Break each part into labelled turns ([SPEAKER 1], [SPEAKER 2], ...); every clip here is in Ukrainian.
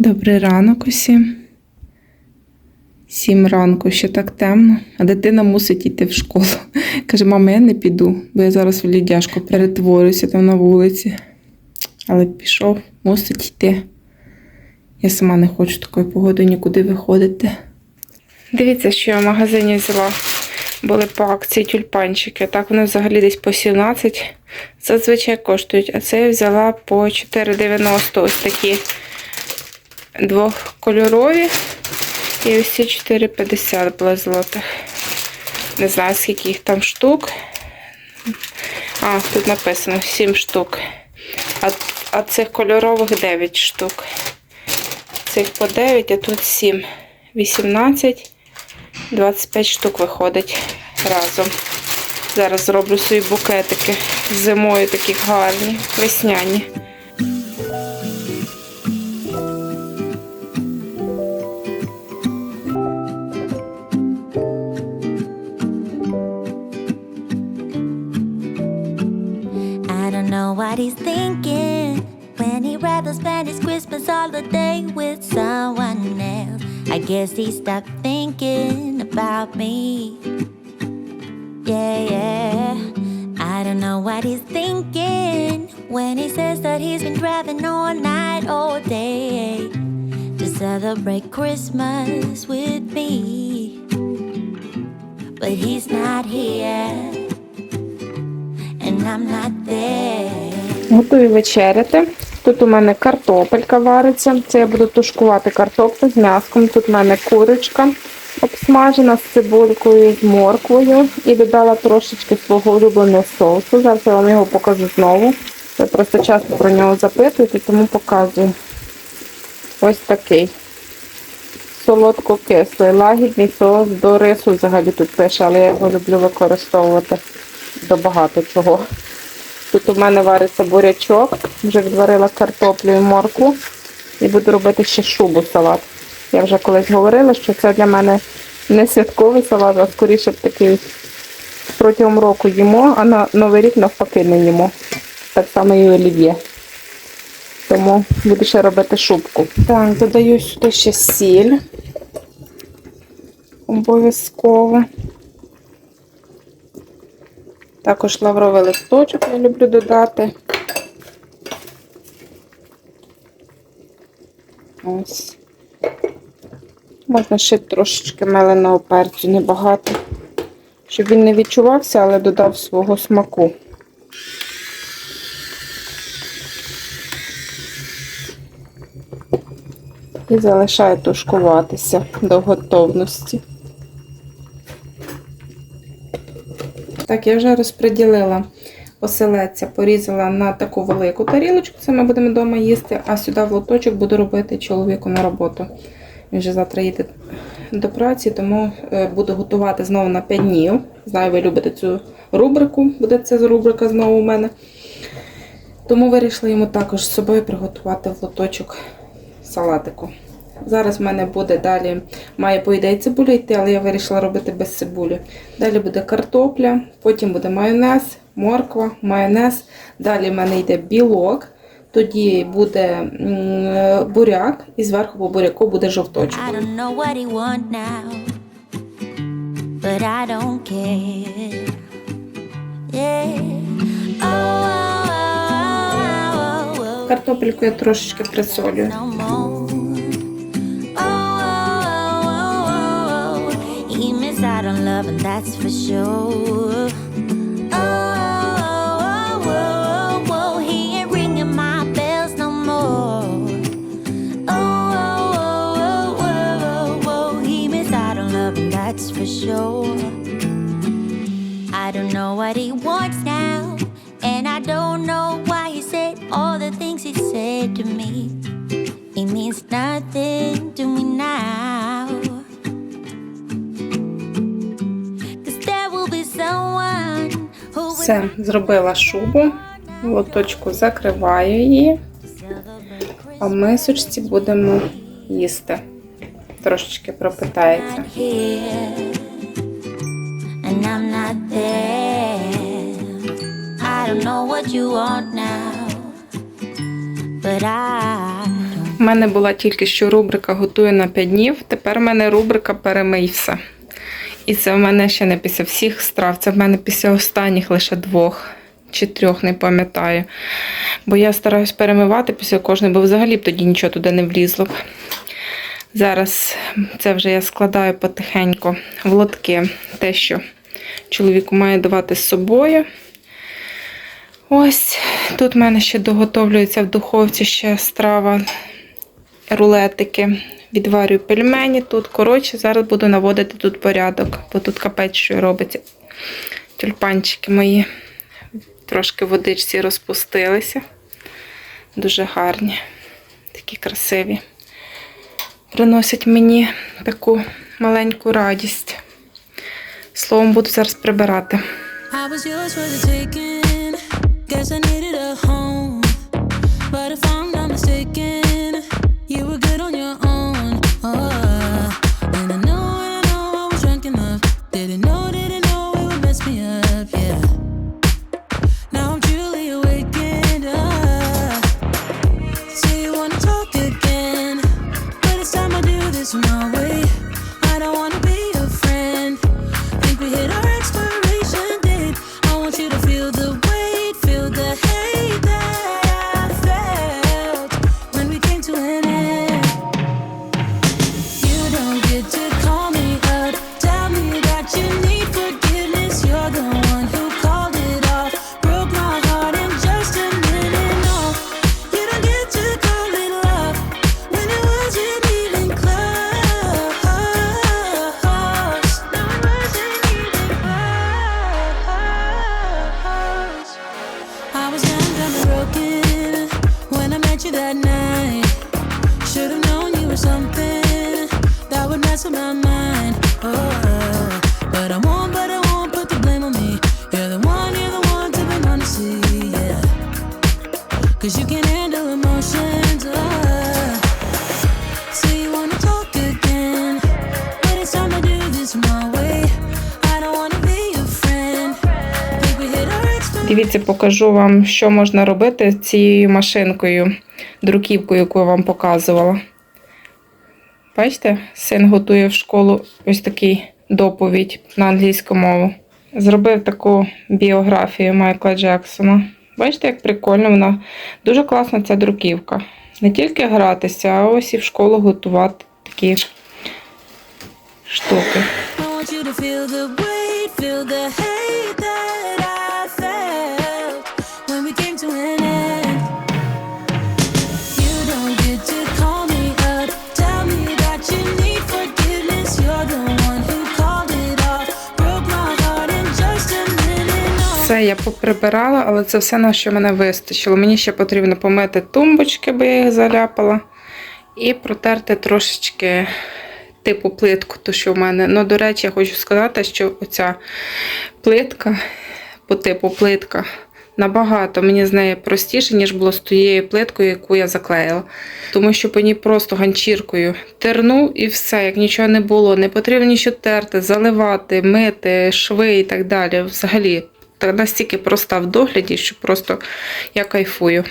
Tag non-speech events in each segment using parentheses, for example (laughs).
[SPEAKER 1] Добрий ранок усім. Сім ранку, ще так темно, а дитина мусить йти в школу. (laughs) Каже, мама, я не піду, бо я зараз в лідяшку перетворюся там на вулиці. Але пішов, мусить йти. Я сама не хочу такої погоди нікуди виходити. Дивіться, що я в магазині взяла. Були по акції тюльпанчики. Так вони взагалі десь по 17 зазвичай коштують. А це я взяла по 4,90 ось такі двохкольорові. І ось ці 4,50 були злотих. Не знаю, скільки їх там штук. А, тут написано 7 штук. А, а цих кольорових 9 штук. Цих по 9, а тут 7. 18, 25 штук виходить разом. Зараз зроблю свої букетики зимою такі гарні, весняні.
[SPEAKER 2] I don't know what he's thinking when he'd rather spend his Christmas holiday with someone else. I guess he stopped thinking about me. Yeah, yeah. I don't know what he's thinking when he says that he's been driving all night, all day to celebrate Christmas with me. But he's not here
[SPEAKER 1] Готую вечеряти. Тут у мене картопелька вариться. Це я буду тушкувати картоплю з м'яском. Тут у мене курочка обсмажена з цибулькою, з морквою. І додала трошечки свого улюбленого соусу. Зараз я вам його покажу знову. Ви просто часто про нього запитуєте, тому показую. Ось такий. Солодко-кислий, лагідний соус до рису взагалі тут пише, але я його люблю використовувати до багато чого. Тут у мене вариться бурячок, вже відварила картоплю і моркву. І буду робити ще шубу салат. Я вже колись говорила, що це для мене не святковий салат, а скоріше б такий протягом року їмо, а на Новий рік навпаки не їмо. Так само і олів'є. Тому буду ще робити шубку. Так, додаю сюди ще сіль. Обов'язково. Також лавровий листочок я люблю додати. Ось. Можна ще трошечки меленого перцю, небагато. Щоб він не відчувався, але додав свого смаку. І залишаю тушкуватися до готовності. Так, я вже розподілила оселедця, порізала на таку велику тарілочку, це ми будемо вдома їсти, а сюди в лоточок буду робити чоловіку на роботу. Він вже завтра їде до праці, тому е, буду готувати знову на 5 днів. Знаю, ви любите цю рубрику, буде ця рубрика знову у мене. Тому вирішила йому також з собою приготувати в лоточок салатику. Зараз в мене буде далі, має по ідеї цибуля йти, але я вирішила робити без цибулі. Далі буде картопля, потім буде майонез, морква, майонез. Далі в мене йде білок, тоді буде буряк, і зверху по буряку буде жовточок.
[SPEAKER 2] But I don't care. Yeah. Oh, oh, oh, oh, oh,
[SPEAKER 1] Картопельку я трошечки присолюю.
[SPEAKER 2] On love, and that's for sure. Oh, oh, oh, oh, oh, he ain't ringing my bells no more. Oh, oh, oh he that's for sure. I don't know what he wants now, and I don't know why he said all the things he said to me. It means nothing
[SPEAKER 1] Все, зробила шубу, лоточку закриваю її, а в мисочці будемо їсти. Трошечки пропитається. У мене була тільки що рубрика Готую на 5 днів. Тепер в мене рубрика Перемий все. І це в мене ще не після всіх страв. Це в мене після останніх лише двох чи трьох, не пам'ятаю. Бо я стараюсь перемивати після кожної, бо взагалі б тоді нічого туди не влізло б. Зараз це вже я складаю потихеньку в лотки те, що чоловіку має давати з собою. Ось тут в мене ще доготовлюється в духовці ще страва, рулетики. Відварюю пельмені тут. Коротше, зараз буду наводити тут порядок, бо тут капець, що робиться. Тюльпанчики мої трошки водичці розпустилися. Дуже гарні, такі красиві. Приносять мені таку маленьку радість. Словом, буду зараз прибирати.
[SPEAKER 2] I needed a home. But to the you that night. Should have known you were something that would mess with my mind. Oh, but I won't, but I won't put the blame on me. You're the one, you're the one to be to see, yeah. Cause you can handle emotions. Oh. Say you wanna talk again, but it's time to do this my way. I don't wanna be your friend. Think we hit our.
[SPEAKER 1] Дивіться, покажу вам, що можна робити з цією машинкою, друківкою, яку я вам показувала. Бачите, син готує в школу ось такий доповідь на англійську мову. Зробив таку біографію Майкла Джексона. Бачите, як прикольно вона. Дуже класна ця друківка. Не тільки гратися, а ось і в школу готувати такі штуки.
[SPEAKER 2] I want you to feel the weight, feel the
[SPEAKER 1] Це я поприбирала, але це все на що мене вистачило. Мені ще потрібно помити тумбочки, бо я їх заляпала. І протерти трошечки типу плитку, то що в мене. Ну, до речі, я хочу сказати, що оця плитка по типу плитка набагато мені з нею простіше, ніж було з тією плиткою, яку я заклеїла. Тому що по ній просто ганчіркою тернув і все, як нічого не було. Не потрібно нічого терти, заливати, мити, шви і так далі. Взагалі, настільки проста в догляді, що просто я кайфую.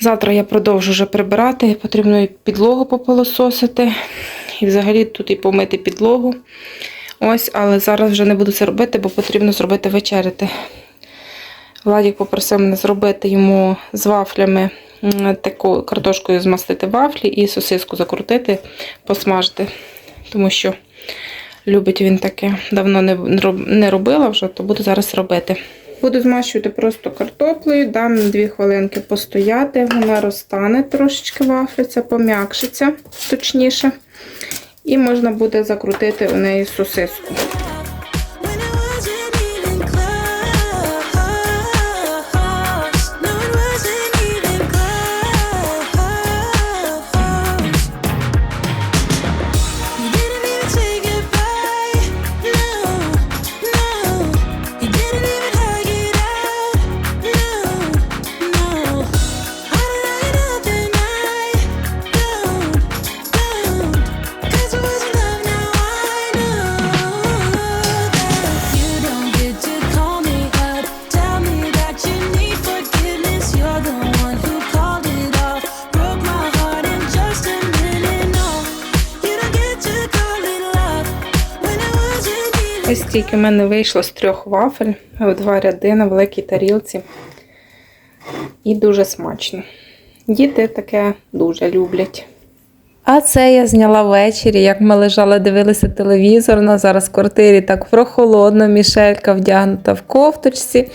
[SPEAKER 1] Завтра я продовжу вже прибирати, потрібно і підлогу попилососити, і взагалі тут і помити підлогу. Ось, але зараз вже не буду це робити, бо потрібно зробити вечеряти. Владік попросив мене зробити йому з вафлями таку картошкою змастити вафлі і сосиску закрутити, посмажити, тому що любить він таке. Давно не, робила вже, то буду зараз робити. Буду змащувати просто картоплею, дам 2 хвилинки постояти, вона розтане трошечки вафлиця, пом'якшиться точніше. І можна буде закрутити у неї сосиску. Ось в мене вийшло з трьох вафель в два ряди на великій тарілці. І дуже смачно. Діти таке дуже люблять. А це я зняла ввечері, як ми лежали, дивилися телевізор. У нас зараз в квартирі так прохолодно, Мішелька вдягнута в кофточці.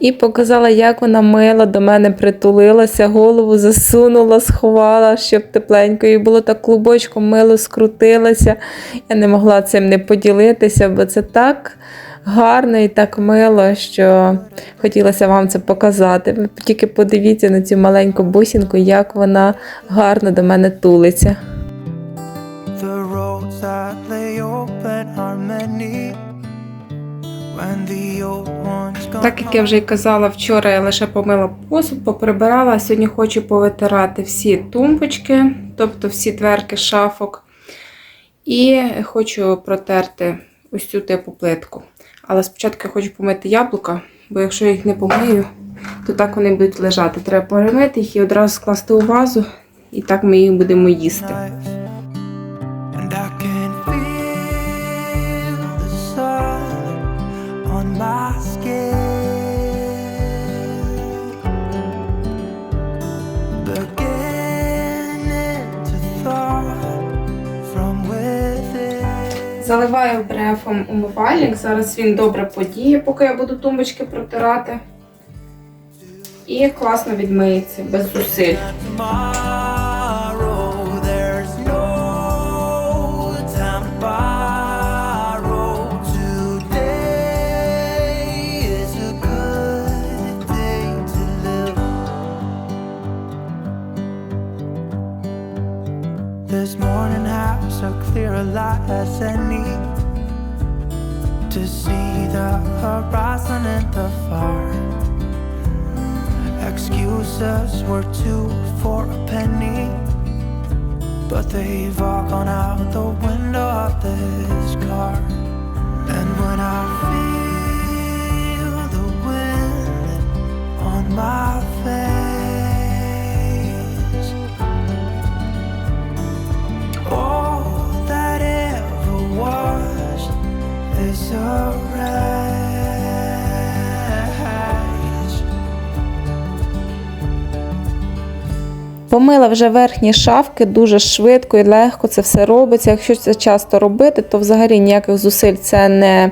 [SPEAKER 1] І показала, як вона мила до мене притулилася, голову засунула, сховала, щоб тепленько. І було так клубочком мило скрутилася. Я не могла цим не поділитися, бо це так гарно і так мило, що хотілося вам це показати. Ви тільки подивіться на цю маленьку бусинку, як вона гарно до мене тулиться.
[SPEAKER 3] The roads that lay open are many. When the old ones gone
[SPEAKER 1] Так як я вже й казала, вчора я лише помила посуд, поприбирала, а сьогодні хочу повитирати всі тумбочки, тобто всі дверки шафок. І хочу протерти ось цю типу плитку. Але спочатку я хочу помити яблука, бо якщо я їх не помию, то так вони будуть лежати. Треба перемити їх і одразу скласти у вазу, і так ми їх будемо їсти. Заливаю брефом умивальник. Зараз він добре подіє, поки я буду тумбочки протирати. І класно відмиється без зусиль.
[SPEAKER 3] A clearer light as any to see the horizon and the far. Excuses were two for a penny, but they've all gone out the window of this car. And when I feel the wind on my face, is alright.
[SPEAKER 1] Помила вже верхні шафки дуже швидко і легко це все робиться. Якщо це часто робити, то взагалі ніяких зусиль це не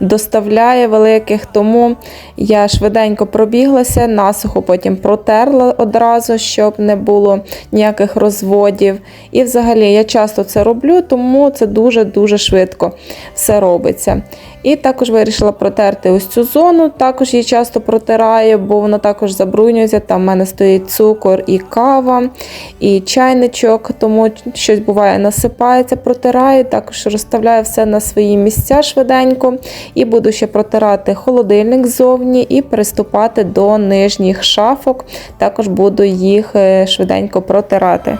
[SPEAKER 1] доставляє великих. Тому я швиденько пробіглася, насухо потім протерла одразу, щоб не було ніяких розводів. І взагалі я часто це роблю, тому це дуже-дуже швидко все робиться. І також вирішила протерти ось цю зону. Також її часто протираю, бо вона також забруднюється. Там в мене стоїть цукор і кава, і чайничок, тому щось буває насипається, протираю. Також розставляю все на свої місця швиденько. І буду ще протирати холодильник ззовні і приступати до нижніх шафок. Також буду їх е, швиденько протирати.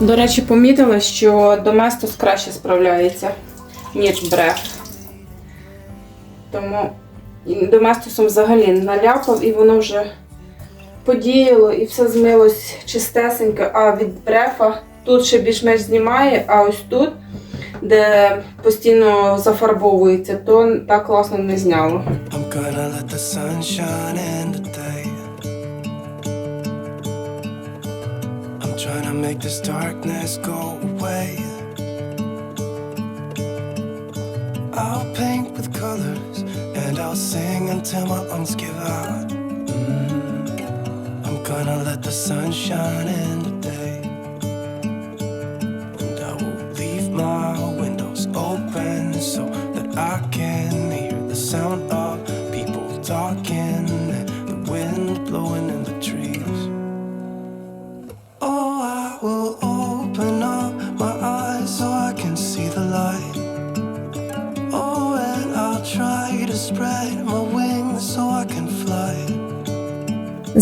[SPEAKER 1] До речі, помітила, що Доместос краще справляється, ніж Бреф. Тому Доместосом взагалі наляпав і воно вже подіяло і все змилось чистесенько. А від Брефа тут ще більш-менш знімає, а ось тут, де постійно зафарбовується, то так класно не зняло.
[SPEAKER 3] Trying to make this darkness go away. I'll paint with colors and I'll sing until my lungs give out. Gonna let the sun shine in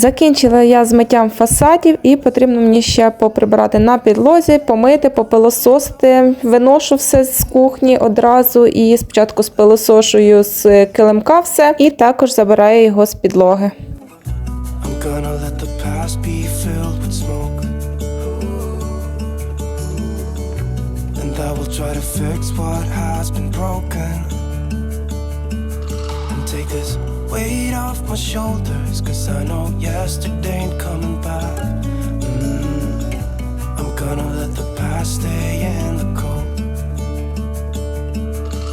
[SPEAKER 1] Закінчила я з миттям фасадів і потрібно мені ще поприбирати на підлозі, помити, попилососити. Виношу все з кухні одразу і спочатку спилосошую з килимка все, і також забираю його з підлоги.
[SPEAKER 3] Take this weight off my shoulders. Cause I know yesterday ain't coming back. Mm -hmm. I'm gonna let the past stay in the cold.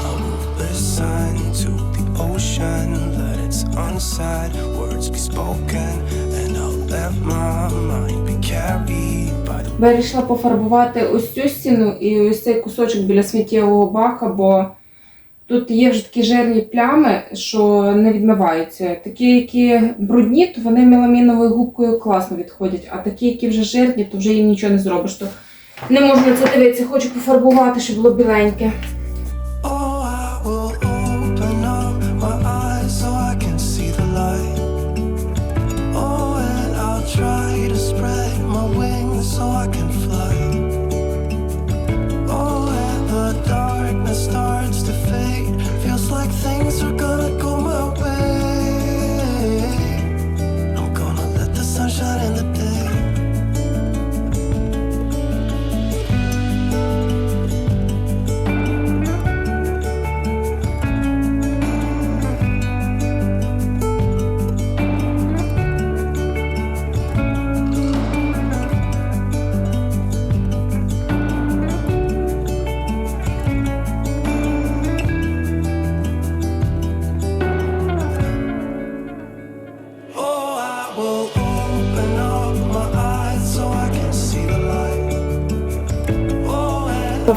[SPEAKER 3] I will listen to the ocean, let its unsaid words be spoken, and I'll let my mind be carried by the
[SPEAKER 1] Вирішила пофарбувати ось цю стіну і ось цей кусочок біля сміттєвого бака, бо тут є вже такі жирні плями, що не відмиваються. Такі, які брудні, то вони меламіновою губкою класно відходять, а такі, які вже жирні, то вже їм нічого не зробиш. То не можу на це дивитися, хочу пофарбувати, щоб було біленьке.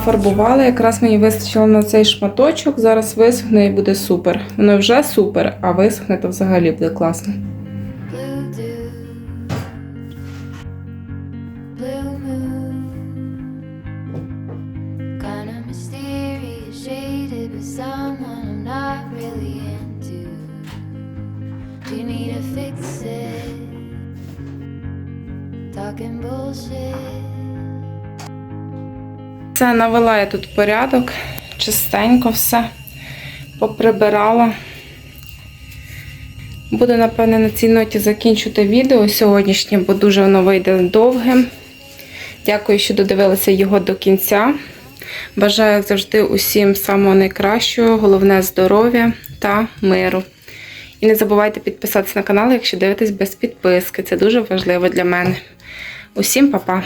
[SPEAKER 3] And
[SPEAKER 1] Пофарбувала, якраз мені вистачило на цей шматочок. Зараз висохне і буде супер. Воно вже супер, а висохне то взагалі буде класно. Навела я тут порядок, чистенько все поприбирала. Буду, напевне, на цій ноті закінчувати відео сьогоднішнє, бо дуже воно вийде довгим. Дякую, що додивилися його до кінця. Бажаю, як завжди, усім самого найкращого, головне здоров'я та миру. І не забувайте підписатися на канал, якщо дивитесь без підписки. Це дуже важливо для мене. Усім па-па!